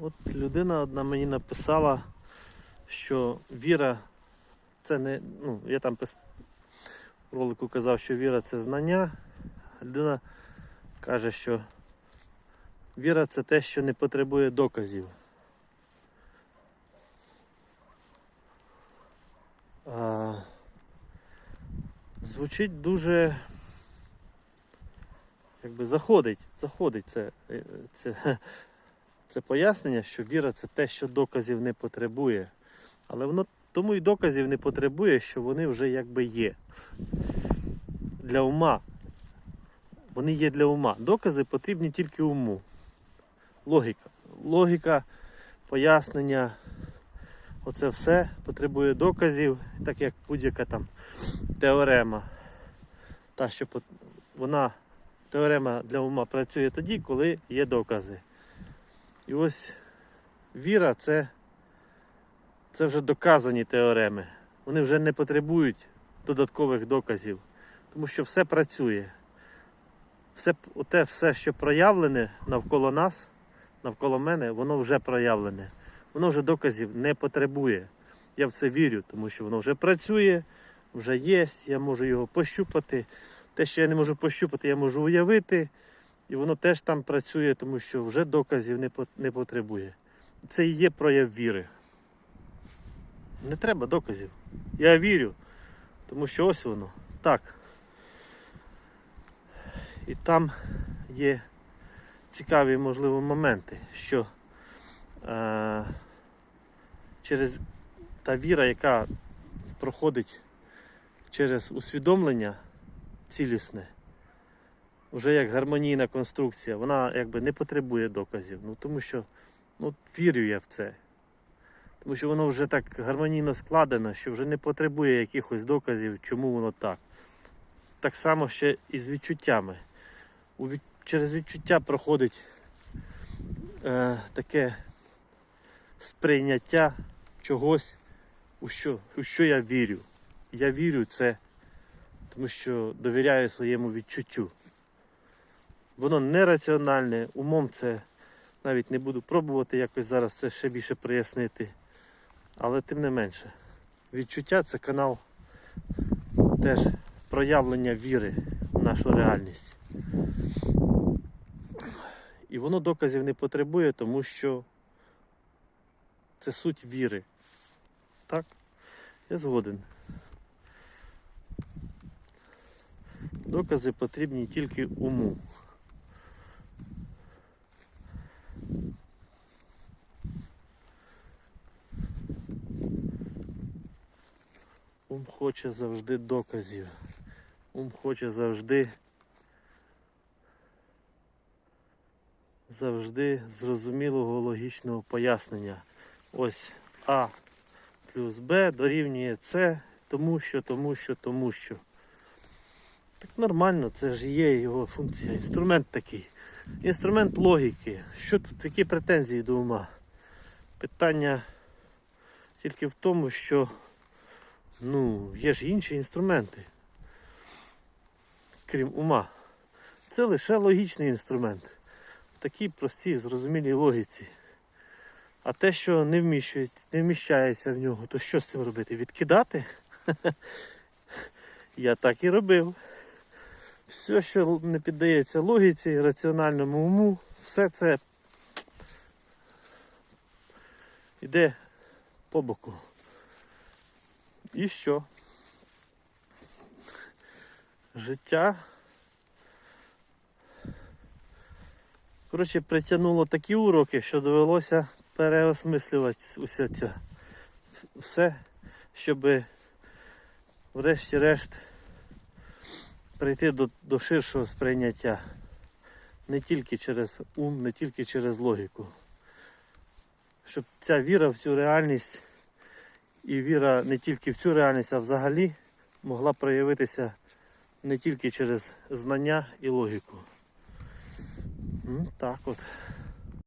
От людина одна мені написала, що віра це не. Ну, я там в ролику казав, що віра це знання. Людина каже, що віра це те, що не потребує доказів. А, звучить дуже якби заходить, заходить це, е, це, це пояснення, що віра це те, що доказів не потребує. Але воно тому і доказів не потребує, що вони вже якби є. Для ума. Вони є для ума. Докази потрібні тільки уму. Логіка. Логіка, пояснення. Оце все потребує доказів, так як будь-яка там теорема. Та, що вона теорема для ума працює тоді, коли є докази. І ось віра це, це вже доказані теореми. Вони вже не потребують додаткових доказів, тому що все працює. Все, те все, що проявлене навколо нас, навколо мене, воно вже проявлене. Воно вже доказів не потребує. Я в це вірю, тому що воно вже працює, вже є, я можу його пощупати. Те, що я не можу пощупати, я можу уявити. І воно теж там працює, тому що вже доказів не, потребує. Це і є прояв віри. Не треба доказів. Я вірю, тому що ось воно. Так. І там є цікаві, можливо, моменти, що е, через та віра, яка проходить через усвідомлення цілісне, вже як гармонійна конструкція, вона якби не потребує доказів. Ну тому що ну, вірю я в це. Тому що воно вже так гармонійно складено, що вже не потребує якихось доказів, чому воно так. Так само ще і з відчуттями. У від... Через відчуття проходить е, таке сприйняття чогось, у що, у що я вірю. Я вірю це, тому що довіряю своєму відчуттю. Воно нераціональне, умом це навіть не буду пробувати якось зараз це ще більше прояснити. Але тим не менше, відчуття це канал теж проявлення віри в нашу реальність. І воно доказів не потребує, тому що це суть віри. Так? Я згоден. Докази потрібні тільки уму. Ум хоче завжди доказів. Ум хоче завжди. Завжди зрозумілого логічного пояснення. Ось А плюс Б дорівнює С, тому що, тому що, тому що. Так нормально, це ж є його функція. Інструмент такий. Інструмент логіки. Що тут, які претензії до ума? Питання тільки в тому, що ну, є ж інші інструменти, крім ума. Це лише логічний інструмент. В такій простій, зрозумілій логіці. А те, що не, вміщується, не вміщається в нього, то що з цим робити? Відкидати? Я так і робив. Все, що не піддається логіці, раціональному уму, все це йде по боку. І що? Життя. Коротше, притягнуло такі уроки, що довелося переосмислювати усе це. Все, щоб врешті-решт прийти до, до ширшого сприйняття. Не тільки через ум, не тільки через логіку. Щоб ця віра в цю реальність і віра не тільки в цю реальність, а взагалі могла проявитися не тільки через знання і логіку. Так от.